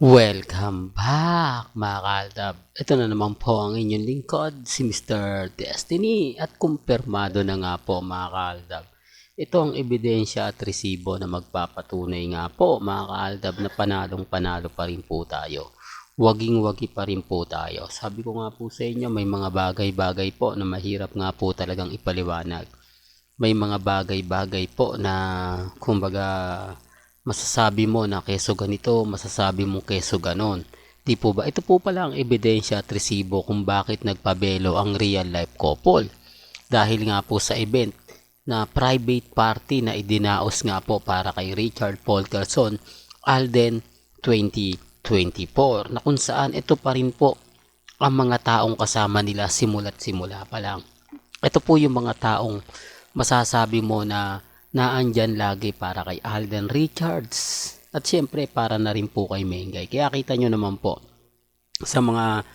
Welcome back mga kaldab. Ito na naman po ang inyong lingkod, si Mr. Destiny. At kumpirmado na nga po mga kaldab. Ito ang ebidensya at resibo na magpapatunay nga po mga kaldab na panalong panalo pa rin po tayo. Waging wagi pa rin po tayo. Sabi ko nga po sa inyo may mga bagay-bagay po na mahirap nga po talagang ipaliwanag. May mga bagay-bagay po na kumbaga masasabi mo na keso ganito, masasabi mo keso ganon. Di po ba? Ito po pala ang ebidensya at resibo kung bakit nagpabelo ang real life couple. Dahil nga po sa event na private party na idinaos nga po para kay Richard Paul Alden 2024 na kung saan ito pa rin po ang mga taong kasama nila simula't simula pa lang. Ito po yung mga taong masasabi mo na naandyan lagi para kay Alden Richards at siyempre para na rin po kay Mengay. Kaya kita nyo naman po sa mga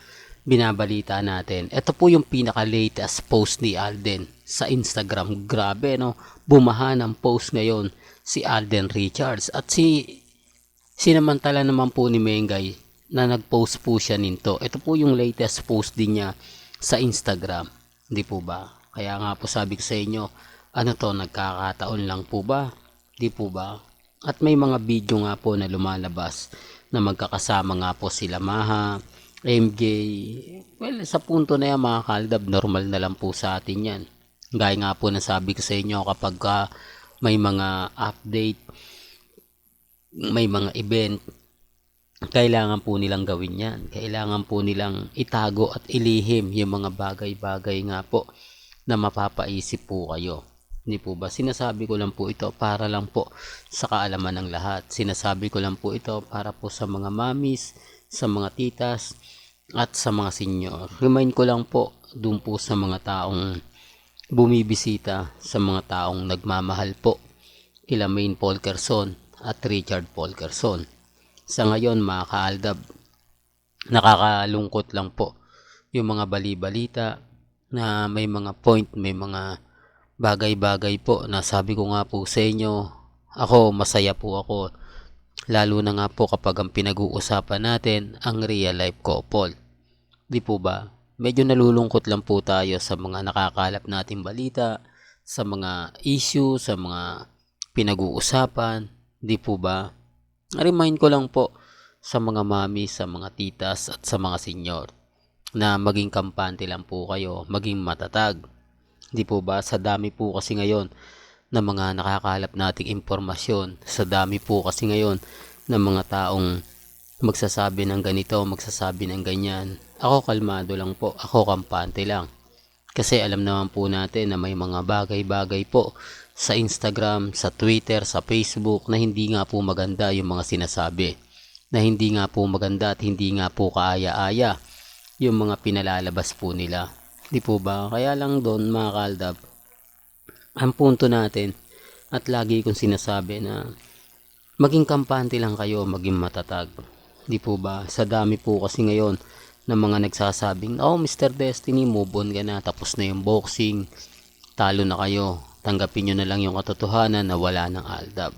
binabalita natin. Ito po yung pinaka-latest post ni Alden sa Instagram. Grabe no, bumaha ng post ngayon si Alden Richards at si sinamantala naman po ni Mengay na nag-post po siya nito. Ito po yung latest post din niya sa Instagram. Hindi po ba? Kaya nga po sabi ko sa inyo, ano to, nagkakataon lang po ba? Di po ba? At may mga video nga po na lumalabas na magkakasama nga po sila Maha, MJ. Well, sa punto na yan mga kaldab, normal na lang po sa atin yan. Gaya nga po na sabi ko sa inyo kapag uh, may mga update, may mga event, kailangan po nilang gawin yan. Kailangan po nilang itago at ilihim yung mga bagay-bagay nga po na mapapaisip po kayo. Hindi po ba? Sinasabi ko lang po ito para lang po sa kaalaman ng lahat. Sinasabi ko lang po ito para po sa mga mamis, sa mga titas, at sa mga senior. Remind ko lang po dun po sa mga taong bumibisita, sa mga taong nagmamahal po kila Maine Paul Kerson at Richard Paul Kerson. Sa ngayon mga kaaldab, nakakalungkot lang po yung mga bali-balita na may mga point, may mga bagay-bagay po na sabi ko nga po sa inyo, ako masaya po ako. Lalo na nga po kapag ang pinag-uusapan natin ang real life couple. Di po ba? Medyo nalulungkot lang po tayo sa mga nakakalap nating balita, sa mga issue, sa mga pinag-uusapan. Di po ba? Remind ko lang po sa mga mami, sa mga titas at sa mga senyor na maging kampante lang po kayo, maging matatag. Di po ba? Sa dami po kasi ngayon na mga nakakalap nating impormasyon, sa dami po kasi ngayon ng mga taong magsasabi ng ganito, magsasabi ng ganyan. Ako kalmado lang po, ako kampante lang. Kasi alam naman po natin na may mga bagay-bagay po sa Instagram, sa Twitter, sa Facebook na hindi nga po maganda yung mga sinasabi. Na hindi nga po maganda at hindi nga po kaaya-aya yung mga pinalalabas po nila. Di po ba? Kaya lang doon mga kaldab, ang punto natin at lagi kong sinasabi na maging kampante lang kayo, maging matatag. Di po ba? Sa dami po kasi ngayon ng mga nagsasabing, oh Mr. Destiny, move on ka na, tapos na yung boxing, talo na kayo, tanggapin nyo na lang yung katotohanan na wala ng aldab.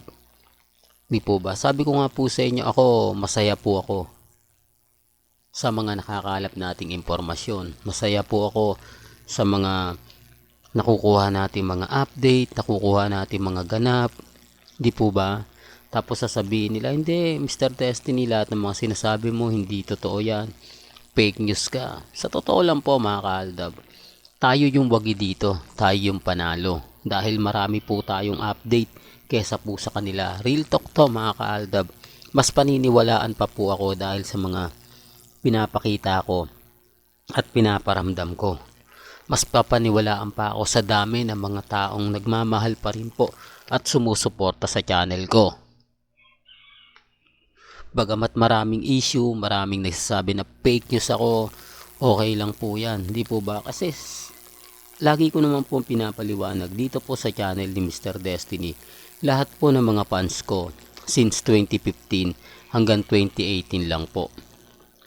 Di po ba? Sabi ko nga po sa inyo, ako, masaya po ako sa mga nakakalap nating impormasyon. Masaya po ako sa mga nakukuha natin mga update, nakukuha natin mga ganap. Di po ba? Tapos sasabihin nila, hindi, Mr. Destiny, lahat ng mga sinasabi mo, hindi totoo yan. Fake news ka. Sa totoo lang po, mga kaaldab. Tayo yung wagi dito. Tayo yung panalo. Dahil marami po tayong update kesa po sa kanila. Real talk to, mga kaaldab. Mas paniniwalaan pa po ako dahil sa mga pinapakita ko at pinaparamdam ko. Mas papaniwalaan pa ako sa dami ng mga taong nagmamahal pa rin po at sumusuporta sa channel ko. Bagamat maraming issue, maraming nagsasabi na fake news ako, okay lang po yan. Hindi po ba? Kasi lagi ko naman po pinapaliwanag dito po sa channel ni Mr. Destiny. Lahat po ng mga fans ko since 2015 hanggang 2018 lang po.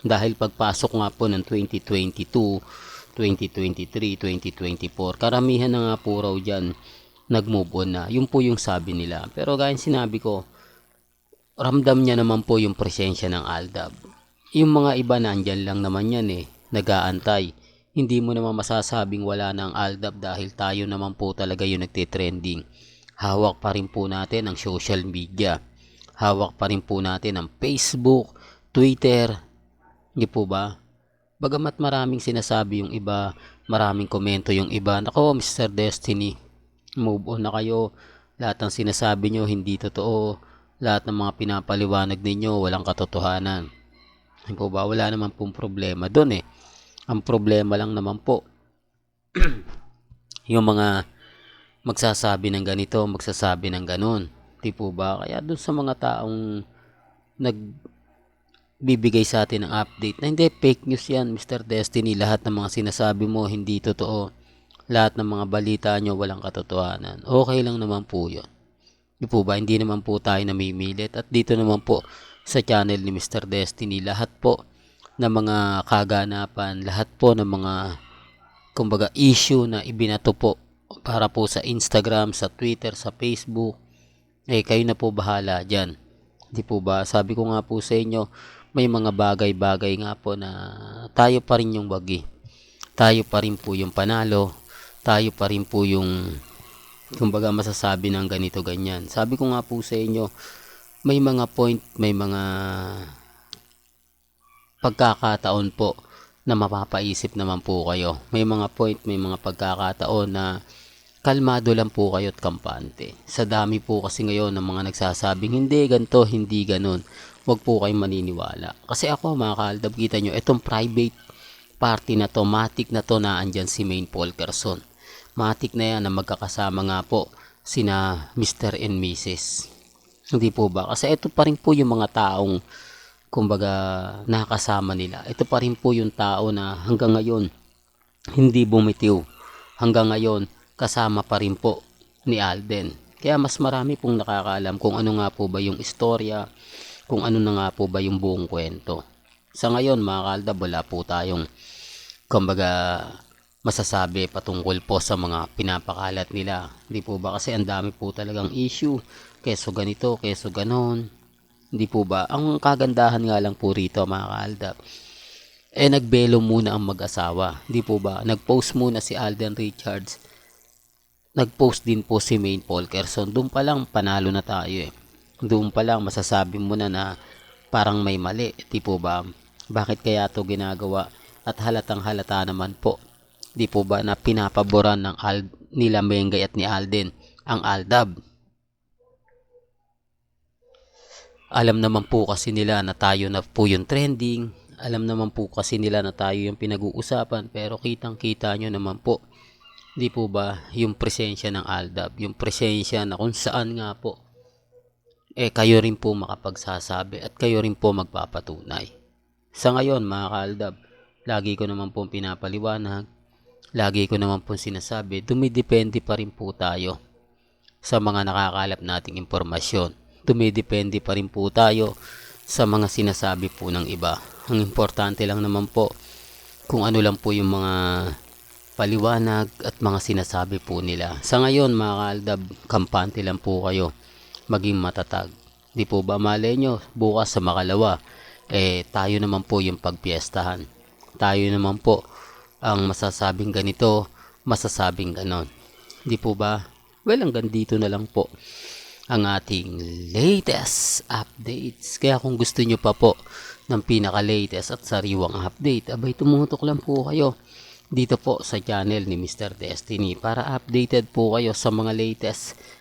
Dahil pagpasok nga po ng 2022, 2023, 2024, karamihan na nga po raw dyan nag-move on na. Yun po yung sabi nila. Pero gaya sinabi ko, ramdam niya naman po yung presensya ng Aldab. Yung mga iba nandyan lang naman yan eh, nagaantay. Hindi mo naman masasabing wala ng Aldab dahil tayo naman po talaga yung nagtitrending. Hawak pa rin po natin ang social media. Hawak pa rin po natin ang Facebook, Twitter. Hindi po ba? Bagamat maraming sinasabi yung iba, maraming komento yung iba. Nako, Mr. Destiny, move on na kayo. Lahat ng sinasabi nyo hindi totoo. Lahat ng mga pinapaliwanag ninyo walang katotohanan. Hindi po ba? Wala naman pong problema doon eh. Ang problema lang naman po, yung mga magsasabi ng ganito, magsasabi ng ganon. Di po ba? Kaya doon sa mga taong nagbibigay sa atin ng update na hindi fake news yan, Mr. Destiny. Lahat ng mga sinasabi mo hindi totoo. Lahat ng mga balita nyo walang katotohanan. Okay lang naman po yun. Di po ba? Hindi naman po tayo namimilit. At dito naman po sa channel ni Mr. Destiny, lahat po ng mga kaganapan, lahat po ng mga kumbaga issue na ibinato po para po sa Instagram, sa Twitter, sa Facebook, eh kayo na po bahala dyan. Di po ba? Sabi ko nga po sa inyo, may mga bagay-bagay nga po na tayo pa rin yung wagi. Tayo pa rin po yung panalo. Tayo pa rin po yung kumbaga masasabi ng ganito ganyan. Sabi ko nga po sa inyo, may mga point, may mga pagkakataon po na mapapaisip naman po kayo. May mga point, may mga pagkakataon na kalmado lang po kayo at kampante. Sa dami po kasi ngayon ng mga nagsasabing hindi ganto, hindi ganon. Huwag po kayong maniniwala. Kasi ako mga kaaldab, kita nyo, itong private party na to, matik na to na andyan si Main Polkerson. Matik na yan na magkakasama nga po sina Mr. and Mrs. Hindi po ba? Kasi ito pa rin po yung mga taong kumbaga nakasama nila. Ito pa rin po yung tao na hanggang ngayon hindi bumitiw. Hanggang ngayon kasama pa rin po ni Alden. Kaya mas marami pong nakakaalam kung ano nga po ba yung istorya, kung ano na nga po ba yung buong kwento. Sa ngayon mga kalda, wala po tayong kumbaga masasabi patungkol po sa mga pinapakalat nila. Hindi po ba kasi ang dami po talagang issue. Keso ganito, keso ganon. Hindi po ba? Ang kagandahan nga lang po rito mga kaaldab, eh nagbelo muna ang mag-asawa. Hindi po ba? Nag-post muna si Alden Richards. Nag-post din po si Maine Polkerson. Doon pa lang panalo na tayo eh. Doon pa lang masasabi mo na na parang may mali. Di po ba? Bakit kaya to ginagawa? At halatang halata naman po. Di po ba na pinapaboran ng Al nila Mengay at ni Alden ang Aldab? Alam naman po kasi nila na tayo na po yung trending. Alam naman po kasi nila na tayo yung pinag-uusapan. Pero kitang kita nyo naman po. Di po ba yung presensya ng Aldab. Yung presensya na kung saan nga po. Eh kayo rin po makapagsasabi at kayo rin po magpapatunay. Sa ngayon mga kaaldab, lagi ko naman po pinapaliwanag. Lagi ko naman po sinasabi, dumidepende pa rin po tayo sa mga nakakalap nating impormasyon dumidepende pa rin po tayo sa mga sinasabi po ng iba. Ang importante lang naman po kung ano lang po yung mga paliwanag at mga sinasabi po nila. Sa ngayon mga kaaldab, kampante lang po kayo maging matatag. Di po ba malay nyo, bukas sa makalawa, eh tayo naman po yung pagpiestahan. Tayo naman po ang masasabing ganito, masasabing ganon. Di po ba? Well, hanggang dito na lang po ang ating latest updates. Kaya kung gusto nyo pa po ng pinaka-latest at sariwang update, abay tumutok lang po kayo dito po sa channel ni Mr. Destiny para updated po kayo sa mga latest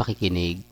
pakikinig.